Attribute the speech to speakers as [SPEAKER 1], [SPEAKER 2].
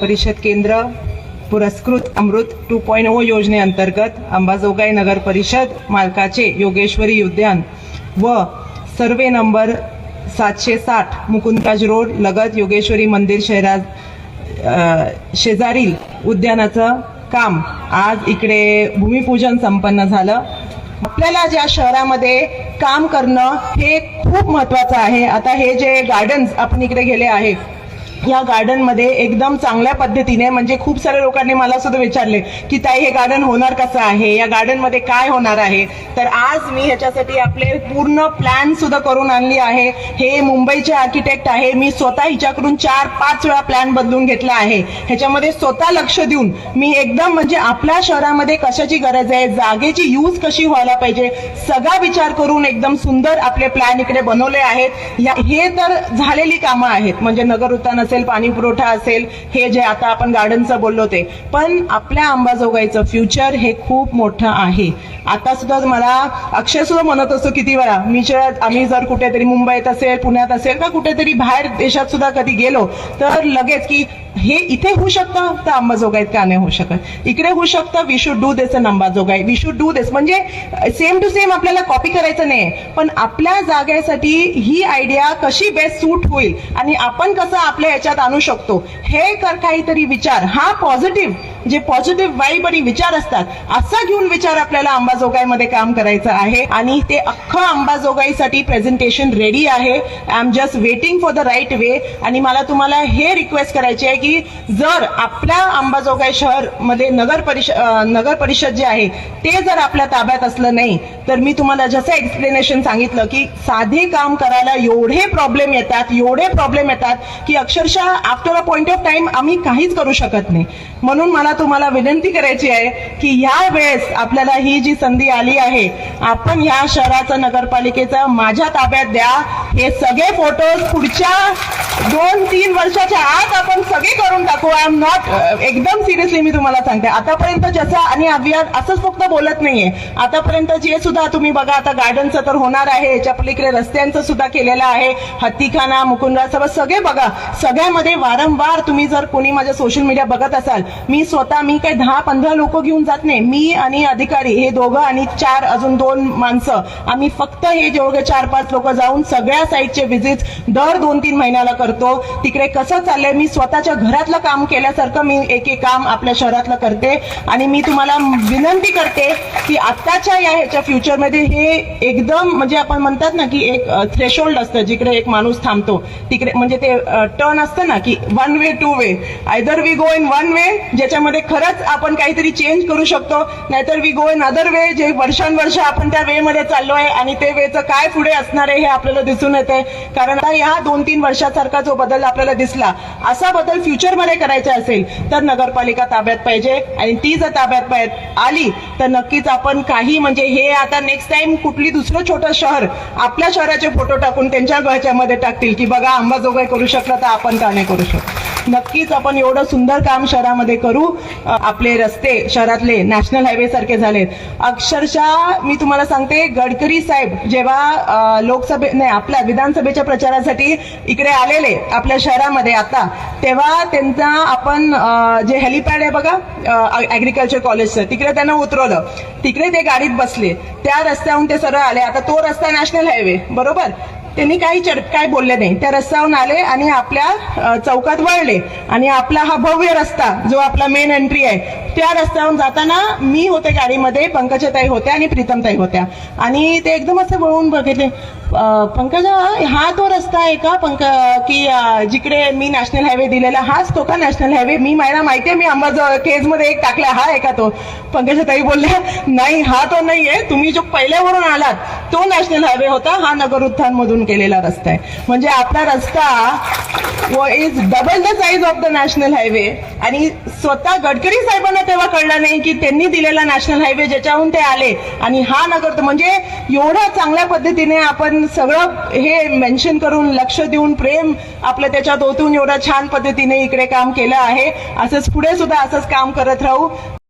[SPEAKER 1] परिषद केंद्र पुरस्कृत अमृत टू पॉईंट ओ योजनेअंतर्गत अंबाजोगाई नगर परिषद मालकाचे योगेश्वरी उद्यान व सर्वे नंबर सातशे साठ मुकुंदराज रोड लगत योगेश्वरी मंदिर शहरा शेजारील उद्यानाचं काम आज इकडे भूमिपूजन संपन्न झालं. आपल्याला ज्या शहरामध्ये काम करणं हे खूप महत्वाचं आहे. आता हे जे गार्डन्स आपण इकडे गेले आहे या गार्डनमध्ये एकदम चांगल्या पद्धतीने म्हणजे खूप साऱ्या लोकांनी मला सुद्धा विचारले की ताई हे गार्डन होणार कसं आहे? या गार्डनमध्ये काय होणार आहे? तर आज मी ह्याच्यासाठी आपले पूर्ण प्लॅन सुद्धा करून आणली आहे. हे मुंबईचे आर्किटेक्ट आहे. मी स्वतः हिच्याकडून चार पाच वेळा प्लॅन बदलून घेतला आहे. ह्याच्यामध्ये स्वतः लक्ष देऊन मी एकदम म्हणजे आपल्या शहरामध्ये कशाची गरज आहे जागेची यूज कशी व्हायला पाहिजे सगळा विचार करून एकदम सुंदर आपले प्लॅन इकडे बनवले आहेत. या- हे तर झालेली कामं आहेत. म्हणजे नगर उद्यान असेल पाणी पुरवठा असेल हे जे आता आपण गार्डनचं बोललो ते. पण आपल्या अंबाजोगाईचं फ्युचर हे खूप मोठं आहे. आता सुद्धा मला अक्षय सुद्धा म्हणत असतो किती वेळा मी जर आम्ही जर कुठेतरी मुंबईत असेल पुण्यात असेल का कुठेतरी बाहेर देशात सुद्धा कधी गेलो तर लगेच की हे इथे होऊ शकतं तर अंबाजोगाईत का नाही होऊ शकत? इकडे होऊ शकतं we should do this an Ambajogai we should do this म्हणजे सेम टू सेम आपल्याला कॉपी करायचं नाही पण आपल्या जागेसाठी ही आयडिया कशी बेस्ट सूट होईल? आणि आपण कसं आपल्या याच्यात आणू शकतो. हे कर काहीतरी विचार. हा पॉझिटिव्ह जे पॉझिटिव्ह वाईब आणि विचार असतात असा घेऊन विचार आपल्याला अंबाजोगाईमध्ये काम करायचं आहे. आणि ते अख्खं अंबाजोगाईसाठी प्रेझेंटेशन रेडी आहे. I am just waiting for the right way आणि मला तुम्हाला हे रिक्वेस्ट करायची आहे की जर आपल्या अंबाजोगाई शहरमध्ये नगर परिषद नगर परिषद जे आहे ते जर आपल्या ताब्यात असलं नाही तर मी तुम्हाला जसं एक्सप्लेनेशन सांगितलं की साधे काम करायला एवढे प्रॉब्लेम येतात एवढे प्रॉब्लेम येतात की अक्षरशः after a point of time आम्ही काहीच करू शकत नाही. म्हणून मला तुम्हाला विनंती करायची आहे की ह्या वेळेस आपल्याला ही जी संधी आली आहे आपण ह्या शहराचं नगरपालिकेचं माझ्या ताब्यात द्या. हे सगळे फोटोज पुढच्या दोन तीन वर्षाच्या आत आपण सगळे करून टाकू. आय एम नॉट एकदम सिरियसली मी तुम्हाला सांगते. आतापर्यंत जसं आणि अभियान असंच फक्त बोलत नाहीये. आतापर्यंत जे सुद्धा तुम्ही बघा आता गार्डनचं तर होणार आहे. याच्या पलीकडे रस्त्यांचं सुद्धा केलेलं आहे. हत्तीखाना मुकुंदरा सगळं सगळे बघा. सगळ्यामध्ये वारंवार तुम्ही जर कोणी माझ्या सोशल मीडिया बघत असाल मी स्वतः मी काही दहा पंधरा लोक घेऊन जात नाही. मी आणि अधिकारी हे दोघं आणि चार अजून दोन माणसं. आम्ही फक्त हे जेवढे चार पाच लोक जाऊन सगळ्या साईडचे व्हिजिट दर दोन तीन महिन्याला करतो. तिकडे कसं चाललंय मी स्वतःच्या घरातलं काम केल्यासारखं मी एक एक काम आपल्या शहरातलं करते. आणि मी तुम्हाला विनंती करते की आत्ताच्या या ह्याच्या फ्युचरमध्ये हे एकदम म्हणजे आपण म्हणतात ना की एक थ्रेशोल्ड असतं जिकडे एक माणूस थांबतो. तिकडे म्हणजे ते टर्न असतं ना की one way two way either we go in one way ज्याच्यामध्ये खरंच आपण काहीतरी चेंज करू शकतो. नाहीतर we go in other way जे वर्षानुवर्ष आपण त्या वे मध्ये चाललोय आणि ते वेचं काय पुढे असणार आहे हे आपल्याला दिसून येते कारण आता या दोन तीन वर्षासारखा जो बदल आपल्याला दिसला असा बदल फ्युचरमध्ये करायचा असेल तर नगरपालिका ताब्यात पाहिजे आणि ती जर ताब्यात पाहिजे- आली तर नक्कीच आपण काही म्हणजे हे आता नेक्स्ट टाइम कुठली दुसरं छोटं शहर आपल्या शहराचे फोटो टाकून त्यांच्या घरच्यामध्ये टाकतील की बघा अंबाजोगाई करू शकलं तर आपण का नाही करू शकतो. नक्कीच आपण एवढं सुंदर काम शहरामध्ये करू. आपले रस्ते शहरातले नॅशनल हायवे सारखे झालेत. अक्षरशः मी तुम्हाला सांगते गडकरी साहेब जेव्हा लोकसभे नाही आपल्या विधानसभेच्या प्रचारासाठी इकडे आलेले आपल्या शहरामध्ये आता तेव्हा त्यांचा आपण जे हेलिपॅड आहे बघा ऍग्रिकल्चर कॉलेजचं तिकडे त्यांना उतरवलं. तिकडे ते गाडीत बसले. त्या रस्त्याहून ते सरळ आले. आता तो रस्ता नॅशनल हायवे बरोबर? त्यांनी काही चर काय बोलले नाही. त्या रस्त्यावरून आले आणि आपल्या चौकात वळले. आणि आपला हा भव्य रस्ता जो आपला मेन एंट्री आहे त्या रस्त्यावरून जाताना मी होते गाडीमध्ये पंकजाताई होत्या आणि प्रीतमताई होत्या. आणि ते एकदम असं वळून बघितले. पंकजा हा तो रस्ता आहे का? पंक की जिकडे मी नॅशनल हायवे दिलेला हाच तो का नॅशनल हायवे? मी मला आहे मी अंबाजो केजमध्ये एक टाकला हा आहे का तो? पंकजाताई बोलल्या नाही हा तो नाही आहे तुम्ही जो पहिल्यावरून आलात तो नॅशनल हायवे होता. हा नगर उत्थानमधून केलेला रस्ता आहे. म्हणजे आपला रस्ता is double the size of the national highway आणि स्वतः गडकरी साहेबांना तेव्हा कळलं नाही की त्यांनी दिलेला नॅशनल हायवे ज्याच्याहून ते आले. आणि हा नगर म्हणजे एवढ्या चांगल्या पद्धतीने आपण सगळं हे मेन्शन करून लक्ष देऊन प्रेम आपलं त्याच्यात ओतून एवढ्या छान पद्धतीने इकडे काम केलं आहे. असंच पुढे सुद्धा असंच काम करत राहू.